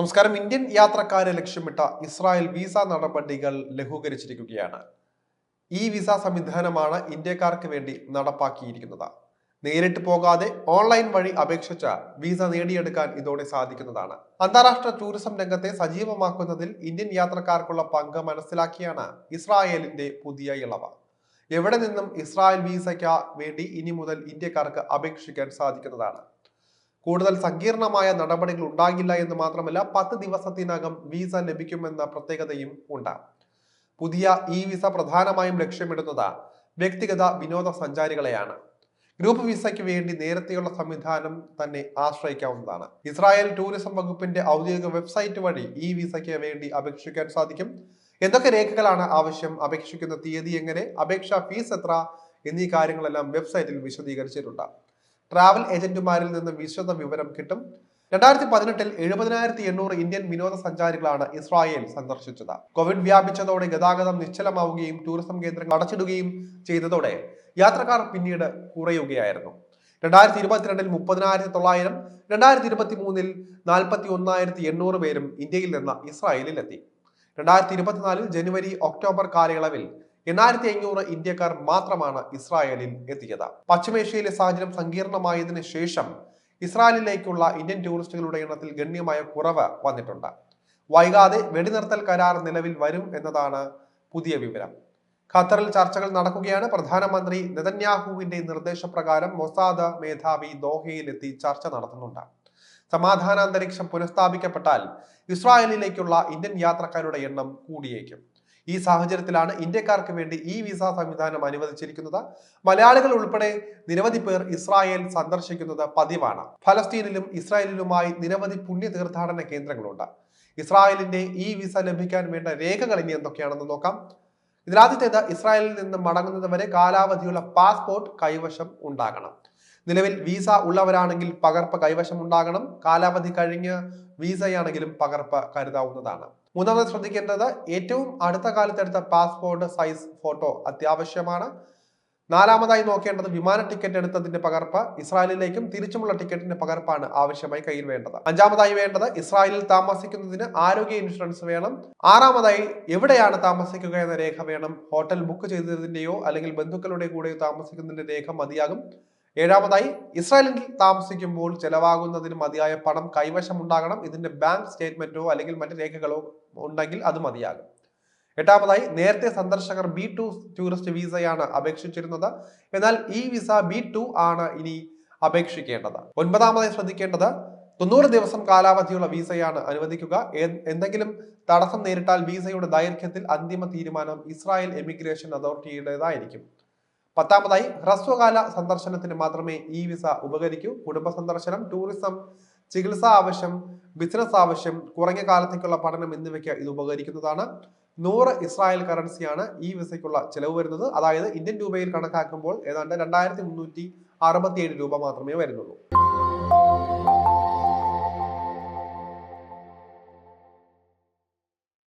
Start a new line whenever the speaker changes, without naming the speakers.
നമസ്കാരം. ഇന്ത്യൻ യാത്രക്കാരെ ലക്ഷ്യമിട്ട Israel visa നടപടികൾ ലഘൂകരിച്ചിരിക്കുകയാണ്. ഈ വിസ സംവിധാനമാണ് ഇന്ത്യക്കാർക്ക് വേണ്ടി നടപ്പാക്കിയിരിക്കുന്നത്. നേരിട്ട് പോകാതെ ഓൺലൈൻ വഴി അപേക്ഷിച്ച വിസ നേടിയെടുക്കാൻ ഇതോടെ സാധിക്കുന്നതാണ്. അന്താരാഷ്ട്ര ടൂറിസം രംഗത്തെ സജീവമാക്കുന്നതിൽ ഇന്ത്യൻ യാത്രക്കാർക്കുള്ള പങ്ക് മനസ്സിലാക്കിയാണ് ഇസ്രായേലിന്റെ പുതിയ ഇളവ്. എവിടെ നിന്നും ഇസ്രായേൽ വിസയ്ക്ക് വേണ്ടി ഇനി മുതൽ ഇന്ത്യക്കാർക്ക് അപേക്ഷിക്കാൻ സാധിക്കുന്നതാണ്? കൂടുതൽ സങ്കീർണമായ നടപടികൾ ഉണ്ടാകില്ല എന്ന് മാത്രമല്ല പത്ത് ദിവസത്തിനകം വിസ ലഭിക്കുമെന്ന പ്രത്യേകതയും ഉണ്ട് പുതിയ ഇ വിസ പ്രധാനമായും ലക്ഷ്യമിടുന്നത് വ്യക്തിഗത വിനോദസഞ്ചാരികളെയാണ്. ഗ്രൂപ്പ് വിസയ്ക്ക് വേണ്ടി നേരത്തെയുള്ള സംവിധാനം തന്നെ ആശ്രയിക്കാവുന്നതാണ്. ഇസ്രായേൽ ടൂറിസം വകുപ്പിന്റെ ഔദ്യോഗിക വെബ്സൈറ്റ് വഴി ഈ വിസയ്ക്ക് വേണ്ടി അപേക്ഷിക്കാൻ സാധിക്കും. എന്തൊക്കെ രേഖകളാണ് ആവശ്യം അപേക്ഷിക്കുന്ന തീയതി എങ്ങനെ അപേക്ഷാ ഫീസ് എത്ര എന്നീ കാര്യങ്ങളെല്ലാം വെബ്സൈറ്റിൽ വിശദീകരിച്ചിട്ടുണ്ട്. ട്രാവൽ ഏജന്റുമാരിൽ നിന്ന് വിശദ വിവരം കിട്ടും. രണ്ടായിരത്തി പതിനെട്ടിൽ എഴുപതിനായിരത്തി എണ്ണൂറ് ഇന്ത്യൻ വിനോദസഞ്ചാരികളാണ് ഇസ്രായേൽ സന്ദർശിച്ചത്. കോവിഡ് വ്യാപിച്ചതോടെ ഗതാഗതം നിശ്ചലമാവുകയും ടൂറിസം കേന്ദ്രങ്ങൾ അടച്ചിടുകയും ചെയ്തതോടെ യാത്രക്കാർ പിന്നീട് കുറയുകയായിരുന്നു. രണ്ടായിരത്തി ഇരുപത്തിരണ്ടിൽ മുപ്പതിനായിരത്തി തൊള്ളായിരം രണ്ടായിരത്തി ഇരുപത്തി മൂന്നിൽ നാൽപ്പത്തി ഒന്നായിരത്തി എണ്ണൂറ് പേരും ഇന്ത്യയിൽ നിന്ന് ഇസ്രായേലിലെത്തി. രണ്ടായിരത്തി ഇരുപത്തിനാലിൽ ജനുവരി ഒക്ടോബർ കാലയളവിൽ എണ്ണായിരത്തി അഞ്ഞൂറ് ഇന്ത്യക്കാർ മാത്രമാണ് ഇസ്രായേലിൽ എത്തിയത്. പശ്ചിമേഷ്യയിലെ സാഹചര്യം സങ്കീർണമായതിനു ശേഷം ഇസ്രായേലിലേക്കുള്ള ഇന്ത്യൻ ടൂറിസ്റ്റുകളുടെ എണ്ണത്തിൽ ഗണ്യമായ കുറവ് വന്നിട്ടുണ്ട്. വൈകാതെ വെടിനിർത്തൽ കരാർ നിലവിൽ വരും എന്നതാണ് പുതിയ വിവരം. ഖത്തറിൽ ചർച്ചകൾ നടക്കുകയാണ്. പ്രധാനമന്ത്രി നെതന്യാഹുവിന്റെ നിർദ്ദേശപ്രകാരം മൊസാദ് മേധാവി ദോഹയിലെത്തി ചർച്ച നടത്തുന്നുണ്ട്. സമാധാനാന്തരീക്ഷം പുനഃസ്ഥാപിക്കപ്പെട്ടാൽ ഇസ്രായേലിലേക്കുള്ള ഇന്ത്യൻ യാത്രക്കാരുടെ എണ്ണം കൂടിയേക്കും. ഈ സാഹചര്യത്തിലാണ് ഇന്ത്യക്കാർക്ക് വേണ്ടി ഈ വിസ സംവിധാനം അനുവദിച്ചിരിക്കുന്നത്. മലയാളികൾ ഉൾപ്പെടെ നിരവധി പേർ ഇസ്രായേൽ സന്ദർശിക്കുന്നത് പതിവാണ്. ഫലസ്തീനിലും ഇസ്രായേലിലുമായി നിരവധി പുണ്യ തീർത്ഥാടന കേന്ദ്രങ്ങളുണ്ട്. ഇസ്രായേലിന്റെ ഈ വിസ ലഭിക്കാൻ വേണ്ട രേഖകൾ ഇനി എന്തൊക്കെയാണെന്ന് നോക്കാം. ഇതിലാദ്യത്തേത് ഇസ്രായേലിൽ നിന്ന് മടങ്ങുന്നത് വരെ കാലാവധിയുള്ള പാസ്പോർട്ട് കൈവശം ഉണ്ടാകണം. നിലവിൽ വിസ ഉള്ളവരാണെങ്കിൽ പകർപ്പ് കൈവശം ഉണ്ടാകണം. കാലാവധി കഴിഞ്ഞ് വിസയാണെങ്കിലും പകർപ്പ് കരുതാവുന്നതാണ്. മൂന്നാമത് ശ്രദ്ധിക്കേണ്ടത് ഏറ്റവും അടുത്ത കാലത്തെടുത്ത പാസ്പോർട്ട് സൈസ് ഫോട്ടോ അത്യാവശ്യമാണ്. നാലാമതായി നോക്കേണ്ടത് വിമാന ടിക്കറ്റ് എടുത്തതിന്റെ പകർപ്പ് ഇസ്രായേലിലേക്കും തിരിച്ചുമുള്ള ടിക്കറ്റിന്റെ പകർപ്പാണ് ആവശ്യമായി കയ്യിൽ വേണ്ടത്. അഞ്ചാമതായി വേണ്ടത് ഇസ്രായേലിൽ താമസിക്കുന്നതിന് ആരോഗ്യ ഇൻഷുറൻസ് വേണം. ആറാമതായി എവിടെയാണ് താമസിക്കുക എന്ന രേഖ വേണം. ഹോട്ടൽ ബുക്ക് ചെയ്തതിന്റെയോ അല്ലെങ്കിൽ ബന്ധുക്കളുടെ കൂടെയോ താമസിക്കുന്നതിന്റെ രേഖ മതിയാകും. ഏഴാമതായി ഇസ്രായേലിൽ താമസിക്കുമ്പോൾ ചെലവാകുന്നതിന് മതിയായ പണം കൈവശം ഉണ്ടാകണം ഇതിന്റെ ബാങ്ക് സ്റ്റേറ്റ്മെന്റോ അല്ലെങ്കിൽ മറ്റു രേഖകളോ ഉണ്ടെങ്കിൽ അത് മതിയാകും. എട്ടാമതായി നേരത്തെ സന്ദർശകർ ബി ടു ടൂറിസ്റ്റ് വിസയാണ് അപേക്ഷിച്ചിരുന്നത്. എന്നാൽ ഈ വിസ ബി ടു ആണ് ഇനി അപേക്ഷിക്കേണ്ടത്. ഒൻപതാമതായി ശ്രദ്ധിക്കേണ്ടത് തൊണ്ണൂറ് ദിവസം കാലാവധിയുള്ള വിസയാണ് അനുവദിക്കുക. എന്തെങ്കിലും തടസ്സം നേരിട്ടാൽ വിസയുടെ ദൈർഘ്യത്തിൽ അന്തിമ തീരുമാനം ഇസ്രായേൽ എമിഗ്രേഷൻ അതോറിറ്റിയുടേതായിരിക്കും. പത്താമതായി ഹ്രസ്വകാല സന്ദർശനത്തിന് മാത്രമേ ഇ വിസ ഉപകരിക്കൂ. കുടുംബ സന്ദർശനം ടൂറിസം ചികിത്സാ ആവശ്യം ബിസിനസ് ആവശ്യം കുറഞ്ഞ കാലത്തേക്കുള്ള പഠനം എന്നിവയ്ക്ക് ഇത് ഉപകരിക്കുന്നതാണ്. നൂറ് ഇസ്രായേൽ കറൻസിയാണ് ഈ വിസയ്ക്കുള്ള ചെലവ് വരുന്നത്. അതായത് ഇന്ത്യൻ രൂപയിൽ കണക്കാക്കുമ്പോൾ ഏതാണ്ട് രണ്ടായിരത്തി മുന്നൂറ്റി അറുപത്തിയേഴ് രൂപ മാത്രമേ വരുന്നുള്ളൂ.